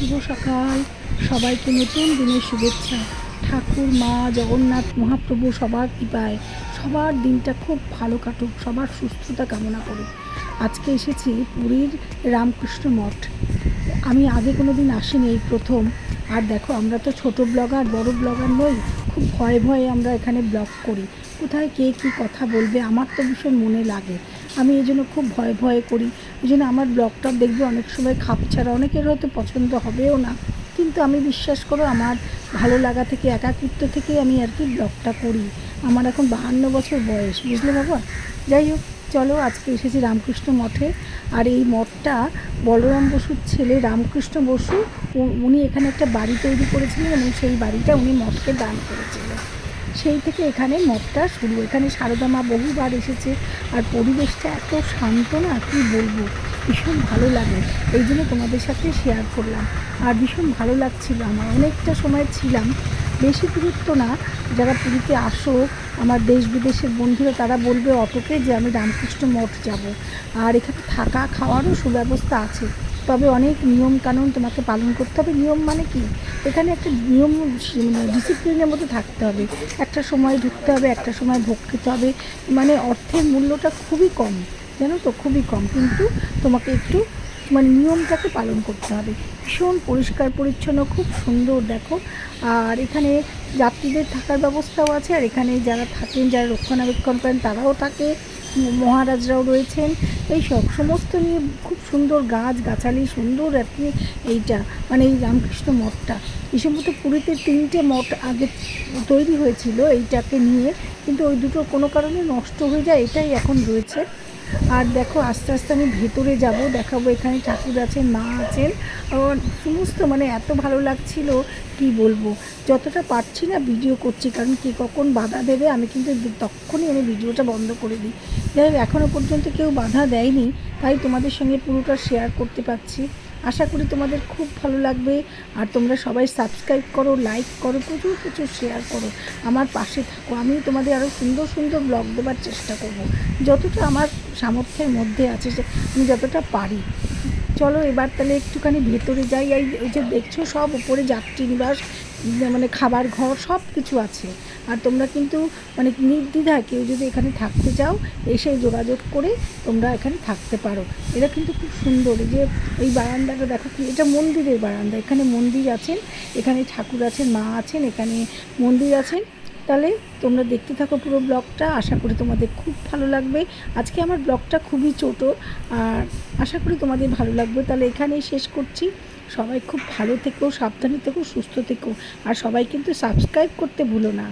শুভ সকাল। সবাইকে নতুন দিনের শুভেচ্ছা। ঠাকুর, মা, জগন্নাথ, মহাপ্রভু, সবার কৃপায়। সবার দিনটা খুব ভালো কাটুক, সবার সুস্থতা কামনা করুক। আজকে এসেছি পুরীর রামকৃষ্ণ মঠ। আমি আগে কোনো দিন আসিনি এই প্রথম। আর দেখো, আমরা তো ছোট ব্লগার, বড় ব্লগার নই। খুব ভয়ে ভয়ে আমরা এখানে ব্লগ করি। কোথায় কে কী কথা বলবে, আমার তো ভীষণ মনে লাগে। আমি এই জন্য খুব ভয় ভয় করি। এই জন্য আমার ব্লগটা দেখবে অনেক সময় খাপ ছাড়া। অনেকের হয়তো পছন্দ হবেও না। কিন্তু আমি বিশ্বাস করো, আমার ভালো লাগা থেকে, একাকিত্ব থেকে আমি আর কি ব্লগটা করি। আমার এখন বাহান্ন বছর বয়স, বুঝলে বাবা? যাই হোক, চলো আজকে এসেছি রামকৃষ্ণ মঠে। আর এই মঠটা বলরাম বসুর ছেলে রামকৃষ্ণ বসু উনি এখানে একটা বাড়ি তৈরি করেছিলেন এবং সেই বাড়িটা উনি মঠকে দান করেছিলেন। সেই থেকে এখানে মঠটা শুরু। এখানে সারদা মা বহুবার এসেছে আর পরিবেশটা এত শান্ত না, কী বলব? ভীষণ ভালো লাগে। এই জন্য তোমাদের সাথে শেয়ার করলাম। আর ভীষণ ভালো লাগছিল আমার। অনেকটা সময় ছিলাম। বেশি দূরত্ব না। যারা পুরীতে আসো, আমার দেশ বিদেশের বন্ধুরা, তারা বলবে অটোকে যে আমি রামকৃষ্ণ মঠ যাব। আর এখানে থাকা, খাওয়ারও সুব্যবস্থা আছে। তবে অনেক নিয়ম কানুন তোমাকে পালন করতে হবে। নিয়ম মানে কি? এখানে একটা নিয়ম ডিসিপ্লিনের মধ্যে থাকতে হবে। একটা সময় ঢুকতে হবে, একটা সময় ভোগ খেতে হবে। মানে অর্থের মূল্যটা খুবই কম, জানো তো? খুবই কম। কিন্তু তোমাকে একটু মানে নিয়মটাকে পালন করতে হবে। ভীষণ পরিষ্কার, পরিচ্ছন্ন, খুব সুন্দর, দেখো। আর এখানে যাত্রীদের থাকার ব্যবস্থাও আছে। আর এখানে যারা থাকেন, যারা রক্ষণাবেক্ষণ করেন, তারাও থাকে। মহারাজরাও রয়েছেন। এই সব সমস্ত নিয়ে খুব সুন্দর গাছ গাছালি সুন্দর আর কি এইটা মানে এই রামকৃষ্ণ মঠটা। বিশেষত পুরীতে তিনটে মঠ আগে তৈরি হয়েছিল এইটাকে নিয়ে, কিন্তু ওই দুটো কোনো কারণে নষ্ট হয়ে যায়, এটাই এখন রয়েছে। আর দেখো, আস্তে আস্তে আমি ভেতরে যাব, দেখাবো এখানে ঠাকুর আছেন মা আছেন। সমস্ত মানে এত ভালো লাগছিল, কি বলব? যতটা পারছি না ভিডিও করছি, কারণ কে কখন বাধা দেবে, আমি কিন্তু তখনই আমি ভিডিওটা বন্ধ করে দিই। যাই হোক এখনও পর্যন্ত কেউ বাধা দেয়নি, তাই তোমাদের সঙ্গে পুরোটা শেয়ার করতে পারছি। আশা করি তোমাদের খুব ভালো লাগবে। আর তোমরা সবাই সাবস্ক্রাইব করো লাইক করো, প্রচুর প্রচুর শেয়ার করো। আমার পাশে থাকো। আমি তোমাদের আরও সুন্দর সুন্দর ব্লগ দেওয়ার চেষ্টা করব। যতটা আমার সামর্থ্যের মধ্যে আছে আমি যতটা পারি। চলো এবার তাহলে একটুখানি ভেতরে যাই। এই এই যে দেখছ সব উপরে যাত্রী নিবাস মানে খাবার ঘর সব কিছু আছে। আর তোমরা কিন্তু মানে নির্দ্বিধায় কেউ যদি এখানে থাকতে চাও, এসে যোগাযোগ করে তোমরা এখানে থাকতে পারো। এটা কিন্তু খুব সুন্দর। যে, এই বারান্দাটা দেখো কি, এটা মন্দিরের বারান্দা। এখানে মন্দির আছেন, এখানে ঠাকুর আছেন, মা আছেন, এখানে মন্দির আছেন। তাহলে তোমরা দেখতে থাকো পুরো ব্লগটা, আশা করি তোমাদের খুব ভালো লাগবে। আজকে আমার ব্লগটা খুবই ছোটো, আর আশা করি তোমাদের ভালো লাগবে। তাহলে এখানেই শেষ করছি। সবাই খুব ভালো থেকো, সাবধানে থেকো, সুস্থ থেকো, আর সবাই কিন্তু সাবস্ক্রাইব করতে ভুলো না।